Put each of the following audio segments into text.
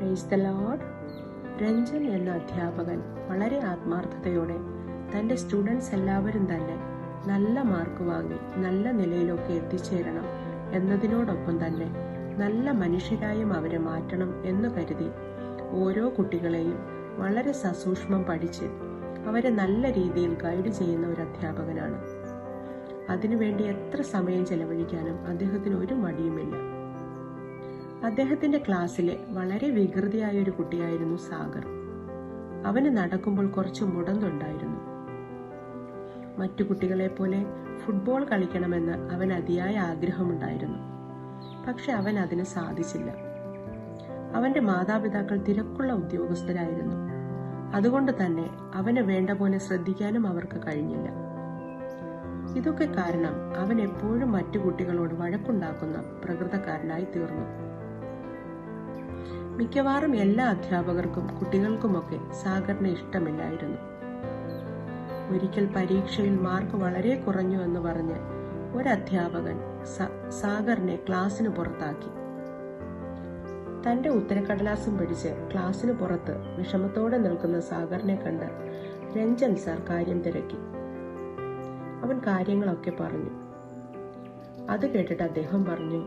Praise the load Ranjan എന്ന അധ്യാപകൻ വളരെ ആത്മാർത്ഥതയോടെ തന്റെ സ്റ്റുഡൻസ് എല്ലാവരും തന്നെ നല്ല മാർക്ക് വാങ്ങി നല്ല നിലയിലൊക്കെ എത്തിച്ചേരണം എന്നതിനോടൊപ്പം തന്നെ നല്ല മനുഷ്യരായും അവരെ മാറ്റണം എന്ന് കരുതി ഓരോ കുട്ടികളെയും വളരെ സസൂക്ഷ്മം പഠിച്ച് അവരെ നല്ല രീതിയിൽ ഗൈഡ് ചെയ്യുന്ന ഒരു അധ്യാപകനാണ്. അതിനുവേണ്ടി എത്ര സമയം ചെലവഴിക്കാനും അദ്ദേഹത്തിന് ഒരു മടിയുമില്ല. അദ്ദേഹത്തിന്റെ ക്ലാസ്സിലെ വളരെ വികൃതിയായ ഒരു കുട്ടിയായിരുന്നു സാഗർ. അവന് നടക്കുമ്പോൾ കുറച്ച് മുടന്തുണ്ടായിരുന്നു. മറ്റു കുട്ടികളെ പോലെ ഫുട്ബോൾ കളിക്കണമെന്ന് അവൻ അതിയായ ആഗ്രഹമുണ്ടായിരുന്നു. പക്ഷെ അവൻ അതിന് സാധിച്ചില്ല. അവന്റെ മാതാപിതാക്കൾ തിരക്കുള്ള ഉദ്യോഗസ്ഥരായിരുന്നു. അതുകൊണ്ട് തന്നെ അവനെ വേണ്ട പോലെ ശ്രദ്ധിക്കാനും അവർക്ക് കഴിഞ്ഞില്ല. ഇതൊക്കെ കാരണം അവൻ എപ്പോഴും മറ്റു കുട്ടികളോട് വഴക്കുണ്ടാക്കുന്ന പ്രകൃതക്കാരനായി തീർന്നു. മിക്കവാറും എല്ലാ അധ്യാപകർക്കും കുട്ടികൾക്കുമൊക്കെ സാഗറിനെ ഇഷ്ടമില്ലായിരുന്നു. ഒരിക്കൽ പരീക്ഷയിൽ മാർക്ക് വളരെ കുറഞ്ഞു എന്ന് പറഞ്ഞ് ഒരു അധ്യാപകൻ സാഗറിനെ ക്ലാസ്സിന് പുറത്താക്കി. തന്റെ ഉത്തരക്കടലാസം പിടിച്ച് ക്ലാസ്സിന് പുറത്ത് വിഷമത്തോടെ നിൽക്കുന്ന സാഗറിനെ കണ്ട് രഞ്ജൻ സാർ കാര്യം തിരക്കി. അവൻ കാര്യങ്ങളൊക്കെ പറഞ്ഞു. അത് കേട്ടിട്ട് അദ്ദേഹം പറഞ്ഞു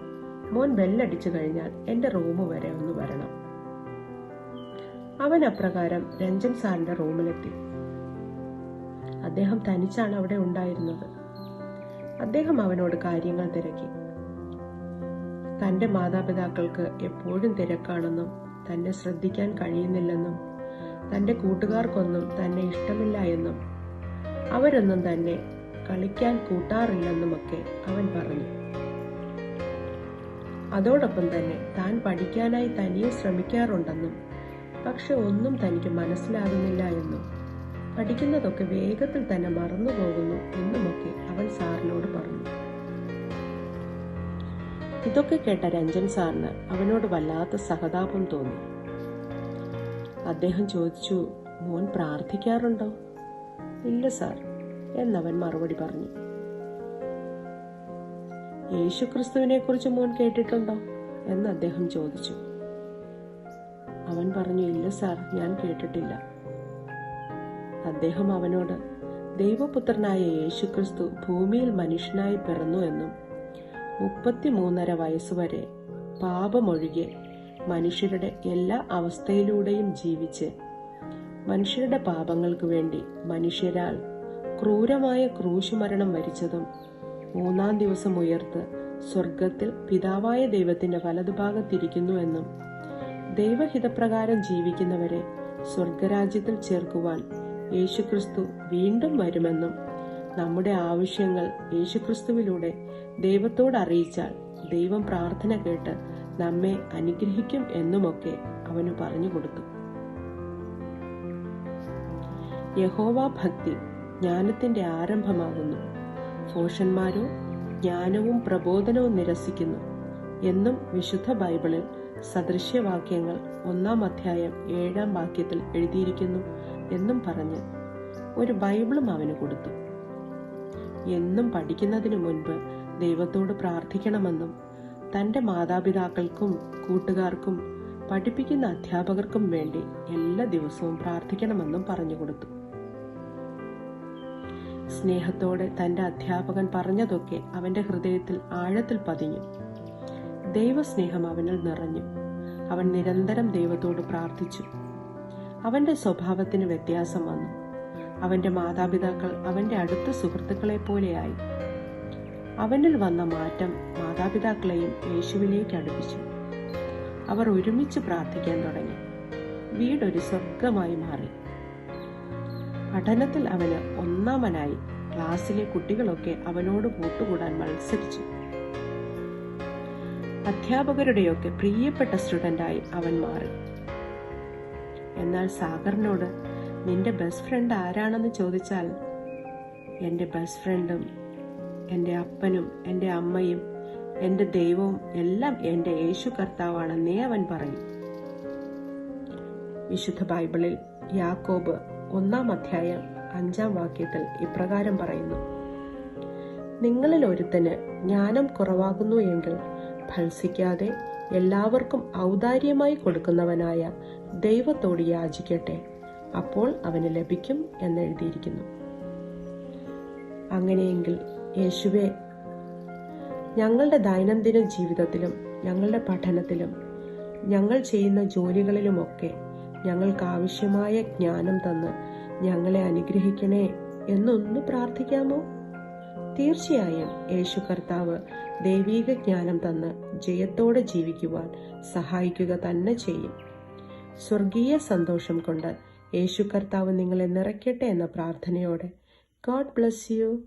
മോൻ ബെല്ലടിച്ചു കഴിഞ്ഞാൽ എന്റെ റൂം വരെ ഒന്ന് വരണം. അവൻ അപ്രകാരം രഞ്ജൻ സാറിന്റെ റൂമിലെത്തി. അദ്ദേഹം തനിച്ചാണ് അവിടെ ഉണ്ടായിരുന്നത്. അദ്ദേഹം അവനോട് കാര്യങ്ങൾ തിരക്കി. തന്റെ മാതാപിതാക്കൾക്ക് എപ്പോഴും തിരക്കാണെന്നും തന്നെ ശ്രദ്ധിക്കാൻ കഴിയുന്നില്ലെന്നും തന്റെ കൂട്ടുകാർക്കൊന്നും തന്നെ ഇഷ്ടമില്ല എന്നും അവരൊന്നും തന്നെ കളിക്കാൻ കൂട്ടാറില്ലെന്നുമൊക്കെ അവൻ പറഞ്ഞു. അതോടൊപ്പം തന്നെ താൻ പഠിക്കാനായി തനിയെ ശ്രമിക്കാറുണ്ടെന്നും പക്ഷെ ഒന്നും തനിക്ക് മനസ്സിലാകുന്നില്ല എന്നും. പഠിക്കുന്നതൊക്കെ വേഗത്തിൽ തന്നെ മറന്നു പോകുന്നു എന്നുമൊക്കെ അവൻ സാറിനോട് പറഞ്ഞു. ഇതൊക്കെ കേട്ട രഞ്ജൻ സാറിന് അവനോട് വല്ലാത്ത സഹതാപം തോന്നി. അദ്ദേഹം ചോദിച്ചു മോൻ പ്രാർത്ഥിക്കാറുണ്ടോ? ഇല്ല സാർ എന്നവൻ മറുപടി പറഞ്ഞു. യേശുക്രിസ്തുവിനെ കുറിച്ച് മോൻ കേട്ടിട്ടുണ്ടോ? എന്ന് അദ്ദേഹം ചോദിച്ചു. അവൻ പറഞ്ഞു ഇല്ല സാർ ഞാൻ കേട്ടിട്ടില്ല. അദ്ദേഹം അവനോട് ദൈവപുത്രനായ യേശുക്രിസ്തു ഭൂമിയിൽ മനുഷ്യനായി പിറന്നു എന്നും മുപ്പത്തിമൂന്നര വയസ്സുവരെ പാപമൊഴികെ മനുഷ്യരുടെ എല്ലാ അവസ്ഥയിലൂടെയും ജീവിച്ച് മനുഷ്യരുടെ പാപങ്ങൾക്ക് വേണ്ടി മനുഷ്യരാൽ ക്രൂരമായ ക്രൂശുമരണം വരിച്ചതും മൂന്നാം ദിവസം ഉയർത്ത് സ്വർഗത്തിൽ പിതാവായ ദൈവത്തിന്റെ വലതുഭാഗത്തിരിക്കുന്നു എന്നും ദൈവഹിതപ്രകാരം ജീവിക്കുന്നവരെ സ്വർഗരാജ്യത്തിൽ ചേർക്കുവാൻ യേശുക്രിസ്തു വീണ്ടും വരുമെന്നും നമ്മുടെ ആവശ്യങ്ങൾ യേശുക്രിസ്തുവിലൂടെ ദൈവത്തോട് അറിയിച്ചാൽ ദൈവം പ്രാർത്ഥന കേട്ട് നമ്മെ അനുഗ്രഹിക്കും എന്നുമൊക്കെ അവന് പറഞ്ഞു കൊടുത്തു. യഹോവ ഭക്തി ജ്ഞാനത്തിന്റെ ആരംഭമാകുന്നു. ഭോഷന്മാരോ ജ്ഞാനവും പ്രബോധനവും നിരസിക്കുന്നു എന്നും വിശുദ്ധ ബൈബിളിൽ സദൃശ്യവാക്യങ്ങൾ ഒന്നാം അധ്യായം ഏഴാം വാക്യത്തിൽ എഴുതിയിരിക്കുന്നു എന്നും പറഞ്ഞ് ഒരു ബൈബിളും അവന് കൊടുത്തു. എന്നും പഠിക്കുന്നതിനു മുൻപ് ദൈവത്തോട് പ്രാർത്ഥിക്കണമെന്നും തന്റെ മാതാപിതാക്കൾക്കും കൂട്ടുകാർക്കും പഠിപ്പിക്കുന്ന അധ്യാപകർക്കും വേണ്ടി എല്ലാ ദിവസവും പ്രാർത്ഥിക്കണമെന്നും പറഞ്ഞു കൊടുത്തു. സ്നേഹത്തോടെ തന്റെ അധ്യാപകൻ പറഞ്ഞതൊക്കെ അവന്റെ ഹൃദയത്തിൽ ആഴത്തിൽ പതിഞ്ഞു. ദൈവസ്നേഹം അവനിൽ നിറഞ്ഞു. അവൻ നിരന്തരം ദൈവത്തോട് പ്രാർത്ഥിച്ചു. അവന്റെ സ്വഭാവത്തിന് വ്യത്യാസം വന്നു. അവന്റെ മാതാപിതാക്കൾ അവന്റെ അടുത്ത സുഹൃത്തുക്കളെ പോലെയായി അവനിൽ വന്ന മാറ്റം മാതാപിതാക്കളെയും യേശുവിലേക്ക് അടുപ്പിച്ചു. അവർ ഒരുമിച്ച് പ്രാർത്ഥിക്കാൻ തുടങ്ങി. വീടൊരു സ്വർഗമായി മാറി. പഠനത്തിൽ അവന് ഒന്നാമനായി. ക്ലാസ്സിലെ കുട്ടികളൊക്കെ അവനോട് കൂട്ടുകൂടാൻ മത്സരിച്ചു. അധ്യാപകരുടെയൊക്കെ പ്രിയപ്പെട്ട സ്റ്റുഡന്റായി അവൻ മാറി. എന്നാൽ സാഗറിനോട് നിന്റെ ബെസ്റ്റ് ഫ്രണ്ട് ആരാണെന്ന് ചോദിച്ചാൽ എന്റെ ബെസ്റ്റ് ഫ്രണ്ടും എന്റെ അപ്പനും എന്റെ അമ്മയും എന്റെ ദൈവവും എല്ലാം എന്റെ യേശു കർത്താവാണെന്നേ അവൻ പറഞ്ഞു വിശുദ്ധ ബൈബിളിൽ യാക്കോബ് ഒന്നാം അധ്യായം അഞ്ചാം വാക്യത്തിൽ ഇപ്രകാരം പറയുന്നു. നിങ്ങളിൽ ഒരുത്തന് ജ്ഞാനം കുറവാകുന്നു എങ്കിൽ ഭത്സിക്കാതെ എല്ലാവർക്കും ഔദാര്യമായി കൊടുക്കുന്നവനായ ദൈവത്തോട് യാചിക്കട്ടെ. അപ്പോൾ അവന് ലഭിക്കും എന്നെഴുതിയിരിക്കുന്നു അങ്ങനെയെങ്കിൽ യേശുവെ ഞങ്ങളുടെ ദൈനംദിന ജീവിതത്തിലും ഞങ്ങളുടെ പഠനത്തിലും ഞങ്ങൾ ചെയ്യുന്ന ജോലികളിലുമൊക്കെ ഞങ്ങൾക്ക് ആവശ്യമായ ജ്ഞാനം തന്ന് ഞങ്ങളെ അനുഗ്രഹിക്കണേ എന്നൊന്ന് പ്രാർത്ഥിക്കാമോ? തീർച്ചയായും യേശു കർത്താവ് ദൈവീക ജ്ഞാനം തന്ന് ജയത്തോടെ ജീവിക്കുവാൻ സഹായിക്കുക തന്നെ ചെയ്യും. സ്വർഗീയ സന്തോഷം കൊണ്ട് യേശു കർത്താവ് നിങ്ങളെ നിറയ്ക്കട്ടെ എന്ന പ്രാർത്ഥനയോടെ. God bless you